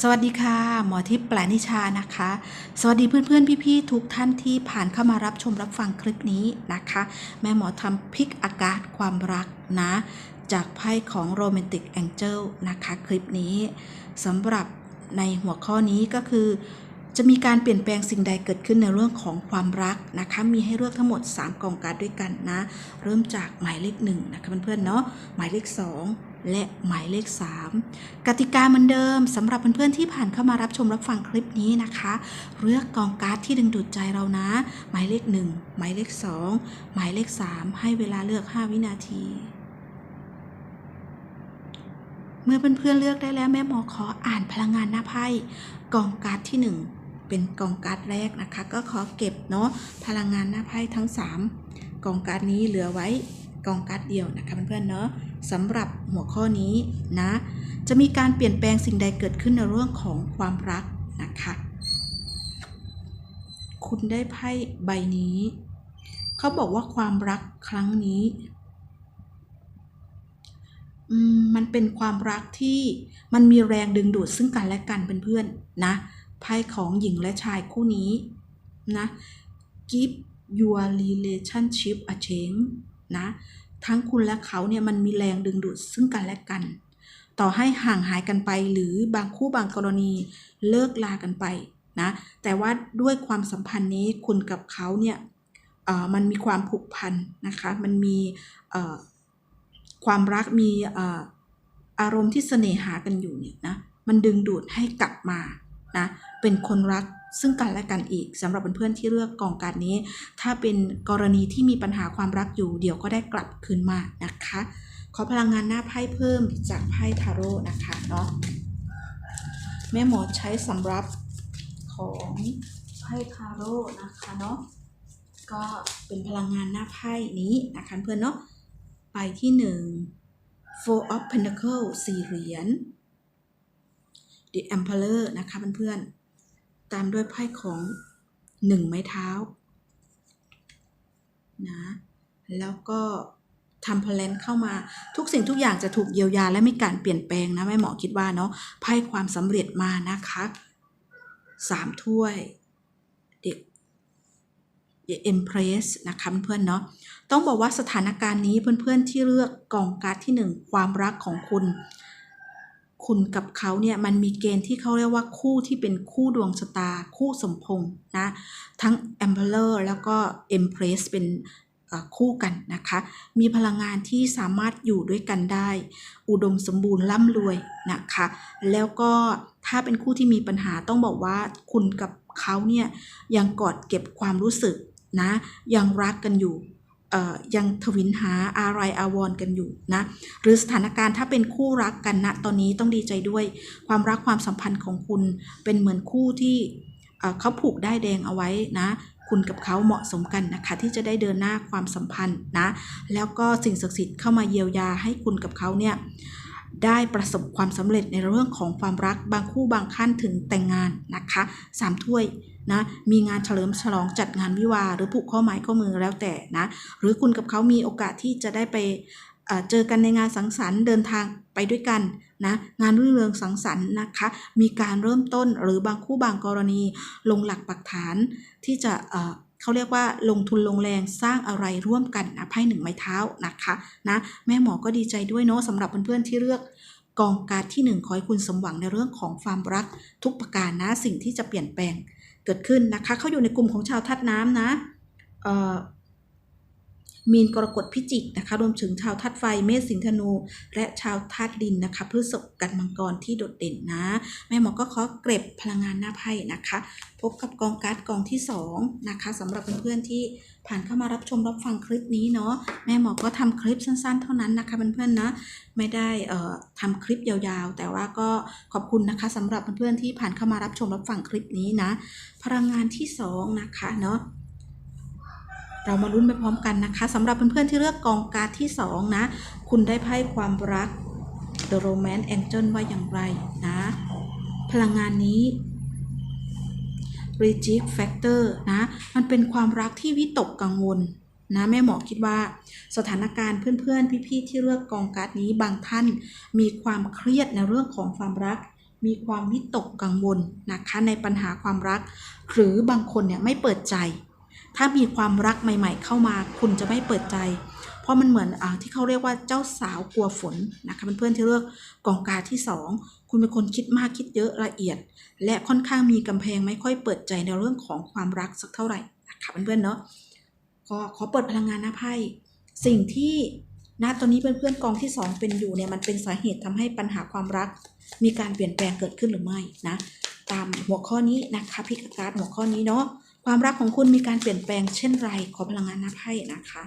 สวัสดีค่ะ หมอทิพย์แปลนิชานะคะ สวัสดีเพื่อนๆ พี่ๆ ทุกท่านที่ผ่านเข้ามารับชมรับฟังคลิปนี้นะคะ แม่หมอทำพลิกอากาศความรักนะ จากไพ่ของโรแมนติกแองเจิลนะคะ คลิปนี้สำหรับในหัวข้อนี้ก็คือ จะมีการเปลี่ยนแปลงสิ่งใดเกิดขึ้นในเรื่องของความรักนะคะ มีให้เลือกทั้งหมด 3กองการดด้วยกันนะ เริ่มจากหมายเลข1นะคะเพื่อนๆเนาะหมายเลข 2 และหมายเลข 3 กติกาเหมือนเดิมสำหรับเพื่อนๆที่ผ่านเข้ามารับชมรับฟังคลิปนี้นะคะเลือกกองการ์ดที่ดึงดูดใจเรานะ หมายเลข 1 หมายเลข 2 หมายเลข 3 ให้เวลาเลือก 5 วินาที เมื่อเพื่อนๆเลือกได้แล้วแม่หมอขออ่านพลังงานหน้าไพ่กองการ์ดที่ 1เป็นกองการ์ดแรกนะคะ ก็ขอเก็บเนาะพลังงานหน้าไพ่ทั้ง 3 กองการ์ดนี้เหลือไว้กองการ์ดเดียวนะคะเพื่อนๆเนาะ สำหรับหัวข้อนี้นะ จะมีการเปลี่ยนแปลงสิ่งใดเกิดขึ้นในเรื่องของความรักนะคะ คุณได้ไพ่ใบนี้ เขาบอกว่าความรักครั้งนี้มันเป็นความรักที่มันมีแรงดึงดูดซึ่งกันและกันเป็นเพื่อนๆนะไพ่ของหญิงและชายคู่นี้นะ give your relationship a change นะ ทั้งคุณและเขาเนี่ยมันมีแรงดึงดูดซึ่งกันและกัน ต่อให้ห่างหายกันไปหรือบางคู่บางกรณีเลิกลากันไปนะแต่ว่าด้วยความสัมพันธ์นี้คุณกับเขาเนี่ยอ่อมันมีความผูกพันนะคะมันมีความรักมีอารมณ์ที่เสน่หากันอยู่เนี่ยนะมันดึงดูดให้กลับมานะเป็นคนรัก ซึ่งกันและกันอีกสำหรับเพื่อนๆที่เลือกกองการนี้ ถ้าเป็นกรณีที่มีปัญหาความรักอยู่ เดี๋ยวก็ได้กลับคืนมานะคะ ขอพลังงานหน้าไพ่เพิ่มจากไพ่ทาโร่นะคะเนาะแม่หมอใช้สำหรับของไพ่ทาโร่นะคะเนาะก็เป็นพลังงานหน้าไพ่นี้นะคะเพื่อนเนาะไปที่หนึ่ง Four of Pentacles สี่เหรียญ The Emperor นะคะเพื่อนๆ ตามด้วยไพ่ของหนึ่งไม้เท้านะแล้วก็ทำพลนเข้ามาทุกสิ่งทุกอย่างจะถูกเยียวยาและมีการเปลี่ยนแปลงนะแม่หมอคิดว่าเนาะไพ่ความสำเร็จมานะคะสามถ้วยเด็กเอ็มเพรสนะคะเพื่อนเนาะต้องบอกว่าสถานการณ์นี้เพื่อนๆที่เลือกกองการ์ดที่หนึ่งความรักของคุณ คุณกับเขาเนี่ยมันมีเกณฑ์ที่เขาเรียกว่าคู่ที่เป็นคู่ดวงชะตา คู่สมพงษ์นะทั้ง Emperor แล้วก็ Empress เป็นคู่กันนะคะ มีพลังงานที่สามารถอยู่ด้วยกันได้ อุดมสมบูรณ์ร่ำรวยนะคะ แล้วก็ถ้าเป็นคู่ที่มีปัญหาต้องบอกว่าคุณกับเขาเนี่ยยังกอดเก็บความรู้สึกนะยังรักกันอยู่ ยังทวินหาอะไรอาวรกันอยู่นะ หรือสถานการณ์ถ้าเป็นคู่รักกันณตอนนี้ต้องดีใจด้วย ความรักความสัมพันธ์ของคุณเป็นเหมือนคู่ที่เขาผูกได้แดงเอาไว้นะ คุณกับเขาเหมาะสมกันนะคะ ที่จะได้เดินหน้าความสัมพันธ์นะ แล้วก็สิ่งศักดิ์สิทธิ์เข้ามาเยียวยาให้คุณกับเขาเนี่ย ได้ประสบความสำเร็จในเรื่องของความรักบางคู่บางขั้นถึงแต่งงานนะคะสามถ้วยนะมีงานเฉลิมฉลองจัดงานวิวาหรือผูกข้อไม้ข้อมือแล้วแต่นะหรือคุณกับเขามีโอกาสที่จะได้ไปเอ่อเจอกันในงานสังสรรค์เดินทางไปด้วยกันนะงานรื่นเริงสังสรรค์นะคะมีการเริ่มต้นหรือบางคู่บางกรณีลงหลักปักฐานที่จะ เขาเรียกว่าลงทุนลงแรงสร้างอะไรร่วมกันนะไพ่หนึ่งไม้เท้านะคะนะแม่หมอก็ดีใจด้วยเนาะสำหรับเพื่อนๆที่เลือกกองการที่หนึ่งขอให้คุณสมหวังในเรื่องของความรักทุกประการนะสิ่งที่จะเปลี่ยนแปลงเกิดขึ้นนะคะเขาอยู่ในกลุ่มของชาวธาตุน้ำนะเอ่อ มีนกรกฎพิจิกนะคะ รวมถึงชาวธาตุไฟเมษสิงธนู และชาวธาตุดินนะคะพฤษภกันมังกรที่โดดเด่นนะ แม่หมอก็ขอเก็บพลังงานหน้าไพ่นะคะ พบกับกองการ์ดกองที่2นะคะสำหรับเพื่อนๆที่ผ่านเข้ามารับชมรับฟังคลิปนี้เนาะแม่หมอก็ทำคลิปสั้นๆ เท่านั้นนะคะเพื่อนๆนะไม่ได้เอ่อทำคลิปยาวๆ แต่ว่าก็ขอบคุณนะคะสำหรับเพื่อนๆที่ผ่านเข้ามารับชมรับฟังคลิปนี้นะ พลังงานที่สองนะคะเนาะ เรามาลุ้นไปพร้อมกันนะคะสำหรับเพื่อนๆที่เลือกกองการ์ดที่สองนะ คุณได้ไพ่ความรัก The Romance Angel ว่าอย่างไรนะ พลังงานนี้ Reject Factor นะ มันเป็นความรักที่วิตกกังวลนะแม่หมอคิดว่าสถานการณ์เพื่อนๆ พี่ๆ ที่เลือกกองการ์ดนี้บางท่านมีความเครียดในเรื่องของความรัก มีความวิตกกังวลนะคะในปัญหาความรัก หรือบางคนเนี่ยไม่เปิดใจ ถ้ามีความรักใหม่ ๆ เข้ามา คุณจะไม่เปิดใจ เพราะมันเหมือนอที่เขาเรียกว่าเจ้าสาวกลัวฝนนะคะเพื่อนๆที่เลือกกองกาที่สองคุณเป็นคนคิดมากคิดเยอะละเอียด และค่อนข้างมีกำแพงไม่ค่อยเปิดใจในเรื่องของความรักสักเท่าไหร่นะคะเพื่อนๆเนาะก็ขอเปิดพลังงานหน้าไพ่สิ่งที่ณตอนนี้เพื่อนๆกองที่สองเป็นอยู่เนี่ยมันเป็นสาเหตุทำให้ปัญหาความรัก มีการเปลี่ยนแปลงเกิดขึ้นหรือไม่นะตามหัวข้อนี้นะคะพิกการ์ดหัวข้อนี้เนาะ ความรักของคุณมีการเปลี่ยนแปลงเช่นไร ขอพลังงานน้าไพ่นะคะ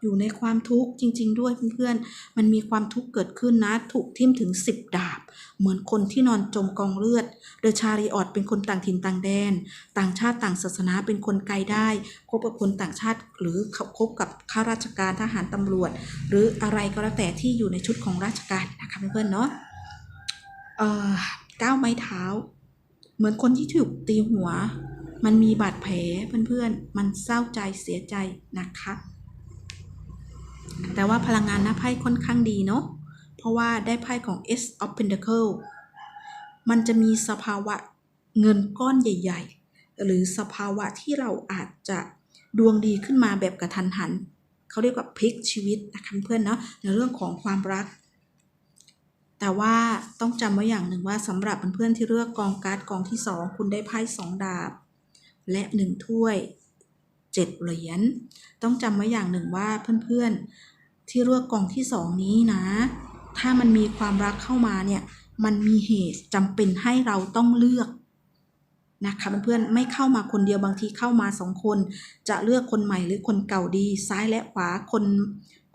อยู่ในความทุกข์จริง ๆ ด้วยเพื่อนๆ มันมีความทุกข์เกิดขึ้นนะ ถูกทิ่มถึง 10 ดาบ เหมือนคนที่นอนจมกองเลือด เดชาริออดเป็นคนต่างถิ่นต่างแดน ต่างชาติต่างศาสนาเป็นคนไกลได้ คบกับคนต่างชาติหรือคบกับข้าราชการทหารตำรวจ หรืออะไรก็แล้วแต่ที่อยู่ในชุดของราชการนะคะเพื่อนๆเนาะเอ่อก้าวไม้เท้า เหมือนคนที่ถูกตีหัว มันมีบาดแผลเพื่อนๆ มันเศร้าใจเสียใจนะคะ แต่ว่าพลังงานหน้าไพ่ค่อนข้างดีเนาะ เพราะว่าได้ไพ่ของ S of Pentacle มันจะมีสภาวะเงินก้อนใหญ่ ๆ หรือสภาวะที่เราอาจจะดวงดีขึ้นมาแบบกระทันหัน เขาเรียกว่าพลิกชีวิตนะคะเพื่อนๆเนาะในเรื่องของความรัก แต่ว่าต้องจำไว้อย่างหนึ่งว่าสำหรับเพื่อนๆที่เลือกกองการ์ดกองที่ 2 คุณได้ไพ่สองดาบ และ 1 ถ้วย 7 เหรียญต้องจำไว้อย่างหนึ่งว่าเพื่อนๆที่เลือกกองที่ 2 นี้นะ ถ้ามันมีความรักเข้ามาเนี่ยมันมีเหตุจำเป็นให้เราต้องเลือกนะคะเพื่อนๆไม่เข้ามาคนเดียวบางทีเข้ามาสองคน จะเลือกคนใหม่หรือคนเก่าดี ซ้ายและขวาคน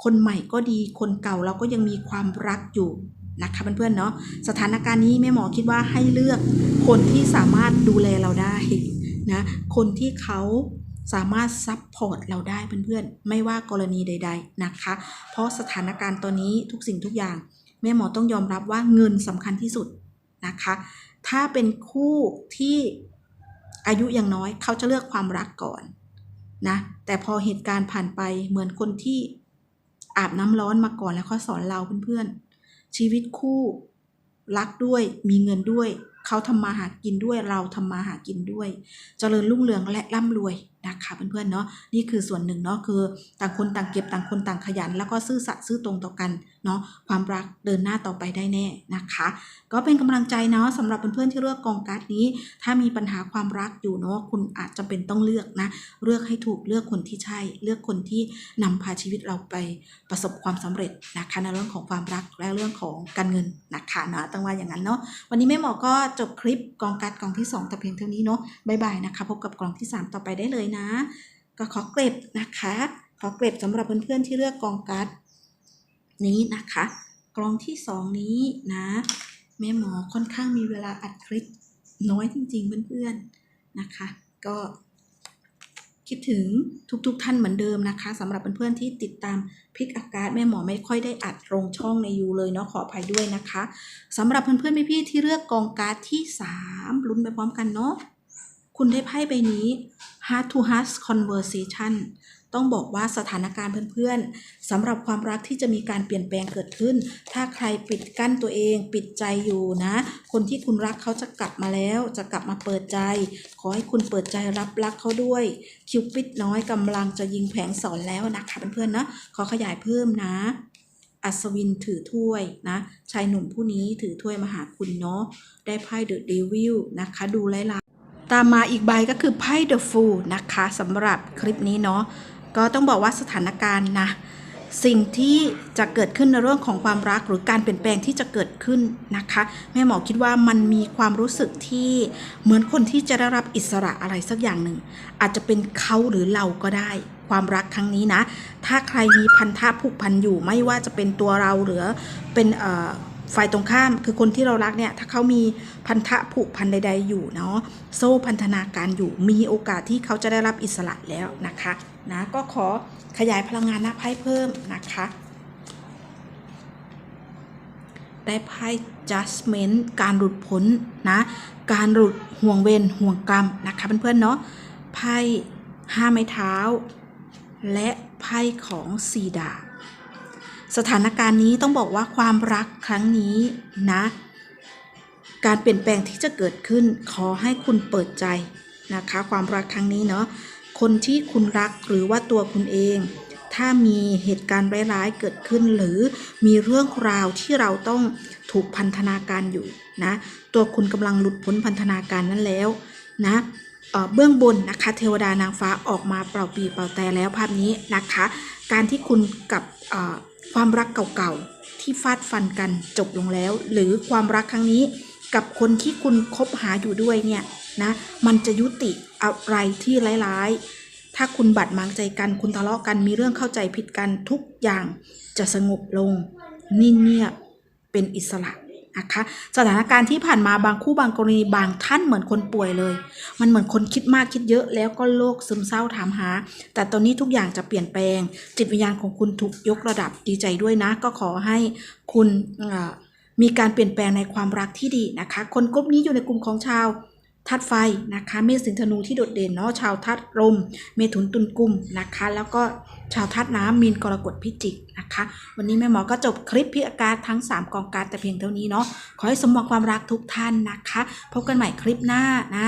คนใหม่ก็ดี คนเก่าเราก็ยังมีความรักอยู่ นะคะเพื่อนๆเนาะสถานการณ์นี้แม่หมอคิดว่าให้เลือกคนที่สามารถดูแลเราได้นะคนที่เขาสามารถซัพพอร์ตเราได้เพื่อนๆ ไม่ว่ากรณีใด ๆนะคะ เพราะสถานการณ์ตอนนี้ทุกสิ่งทุกอย่าง แม่หมอต้องยอมรับว่าเงินสำคัญที่สุดนะคะ ถ้าเป็นคู่ที่อายุยังน้อยเขาจะเลือกความรักก่อนนะแต่พอเหตุการณ์ผ่านไปเหมือนคนที่อาบน้ำร้อนมาก่อนแล้วเขาสอนเราเพื่อนๆ ชีวิตคู่รักด้วยมีเงินด้วย เขาทำมาหากินด้วยเราทำมาหากินด้วย เจริญรุ่งเรืองและร่ำรวย นะคะเพื่อนๆเนาะนี่คือส่วนหนึ่งเนาะคือต่างคนต่างเก็บต่างคนต่างขยัน แล้วก็ซื่อสัตย์ซื่อตรงต่อกันเนาะความรักเดินหน้าต่อไปได้แน่นะคะ ก็เป็นกำลังใจเนาะสำหรับเพื่อนๆที่เลือกกองการ์ดนี้ ถ้ามีปัญหาความรักอยู่เนาะคุณอาจจะเป็นต้องเลือกนะเลือกให้ถูกเลือกคนที่ใช่ เลือกคนที่นำพาชีวิตเราไปประสบความสำเร็จนะคะในเรื่องของความรักและเรื่องของการเงินนะคะเนาะต้องว่าอย่างนั้นเนาะวันนี้แม่หมอก็จบคลิปกองการ์ดกองที่สองแต่เพียงเท่านี้เนาะบายบายนะคะพบกับกองที่สามต่อไปได้เลยนะก็ขอเกร็บนะคะ ขอเกร็บสำหรับเพื่อนๆที่เลือกกองการ์ดนี้นะคะกลองที่สองนี้นะแม่หมอค่อนข้างมีเวลาอัดคลิปน้อยจริงๆเพื่อนๆนะคะ ก็คิดถึงทุกๆท่านเหมือนเดิมนะคะสำหรับเพื่อนๆที่ติดตามพิกอากาศแม่หมอไม่ค่อยได้อัดลงช่องในยูเลยเนาะขออภัยด้วยนะคะสำหรับเพื่อนๆพี่ๆที่เลือกกองการ์ดที่ 3 ลุ้นไปพร้อมกันเนาะคุณได้ไพ่ใบนี้ Heart to Heart Conversation ต้องบอกว่าสถานการณ์เพื่อนๆสำหรับความรักที่จะมีการเปลี่ยนแปลงเกิดขึ้น ถ้าใครปิดกั้นตัวเอง ปิดใจอยู่นะ คนที่คุณรักเขาจะกลับมาแล้ว จะกลับมาเปิดใจ ขอให้คุณเปิดใจรับรักเขาด้วย คิวปิดน้อยกำลังจะยิงแผงสอนแล้วนะคะเพื่อนๆนะขอขยายเพิ่มนะอัศวินถือถ้วยนะ ชายหนุ่มผู้นี้ถือถ้วยมาหาคุณเนาะได้ไพ่เดอะเดวิลนะคะ ดูไล่ ตามมาอีกใบก็คือไพ่เดอะฟูนะคะสำหรับคลิปนี้เนาะก็ต้องบอกว่าสถานการณ์นะสิ่งที่จะเกิดขึ้นในเรื่องของความรักหรือการเปลี่ยนแปลงที่จะเกิดขึ้นนะคะแม่หมอคิดว่ามันมีความรู้สึกที่เหมือนคนที่จะได้รับอิสระอะไรสักอย่างหนึ่ง อาจจะเป็นเขาหรือเราก็ได้ ความรักครั้งนี้นะ ถ้าใครมีพันธะผูกพันอยู่ไม่ว่าจะเป็นตัวเราหรือเป็น ฝ่ายตรงข้ามคือคนที่เรารักเนี่ยถ้าเขามีพันธะผูกพันใด ๆ อยู่เนาะโซ่พันธนาการอยู่มีโอกาสที่เขาจะได้รับอิสระแล้วนะคะนะก็ขอขยายพลังงานหน้าไพ่เพิ่มนะคะ ได้ไพ่ judgment การหลุดพ้นนะการหลุดห่วงเวรห่วงกรรมนะคะเพื่อนๆเนาะไพ่ห้าไม้เท้า และไพ่ของสีดาบ สถานการณ์นี้ต้องบอกว่าความรักครั้งนี้นะ การเปลี่ยนแปลงที่จะเกิดขึ้นขอให้คุณเปิดใจนะคะ ความรักครั้งนี้เนาะคนที่คุณรักหรือว่าตัวคุณเอง ถ้ามีเหตุการณ์ร้ายๆเกิดขึ้น หรือมีเรื่องราวที่เราต้องถูกพันธนาการอยู่นะตัวคุณกำลังหลุดพ้นพันธนาการนั้นแล้วนะเบื้องบนนะคะเทวดานางฟ้าออกมาเป่าปีเป่าแต่แล้วภาพนี้นะคะ การที่คุณกับ ความรักเก่าๆที่ฟาดฟันกันจบลงแล้ว หรือความรักครั้งนี้กับคนที่คุณคบหาอยู่ด้วยเนี่ยนะมันจะยุติอะไรที่ร้ายๆ ถ้าคุณบาดหมางใจกันคุณทะเลาะกันมีเรื่องเข้าใจผิดกันทุกอย่างจะสงบลงนิ่งเงียบเป็นอิสระ นะคะสถานการณ์ที่ผ่านมาบางคู่บางกรณีบางท่านเหมือนคนป่วยเลย มันเหมือนคนคิดมากคิดเยอะแล้วก็โรคซึมเศร้าถามหา แต่ตอนนี้ทุกอย่างจะเปลี่ยนแปลง จิตวิญญาณของคุณถูกยกระดับดีใจด้วยนะ ก็ขอให้คุณมีการเปลี่ยนแปลงในความรักที่ดีนะคะ คนกลุ่มนี้อยู่ในกลุ่มของชาวธาตุไฟนะคะเมษสิงธนูที่โดดเด่นเนาะชาวธาตุลมเมถุนตุลกุมนะคะ แล้วก็ชาวธาตุน้ำมีนกรกฎพิจิก นะคะ วันนี้แม่หมอก็จบคลิปพิอาการทั้ง 3 กองการแต่เพียงเท่านี้เนาะขอให้สมหวังความรักทุกท่านนะคะ พบกันใหม่คลิปหน้านะ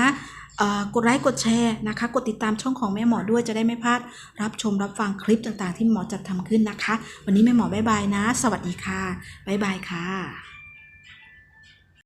กดไลค์กดแชร์นะคะ กดติดตามช่องของแม่หมอด้วยจะได้ไม่พลาด รับชมรับฟังคลิปต่างๆ ที่หมอจัดทำขึ้นนะคะ วันนี้แม่หมอบ๊ายบายนะ สวัสดีค่ะบ๊ายบายค่ะ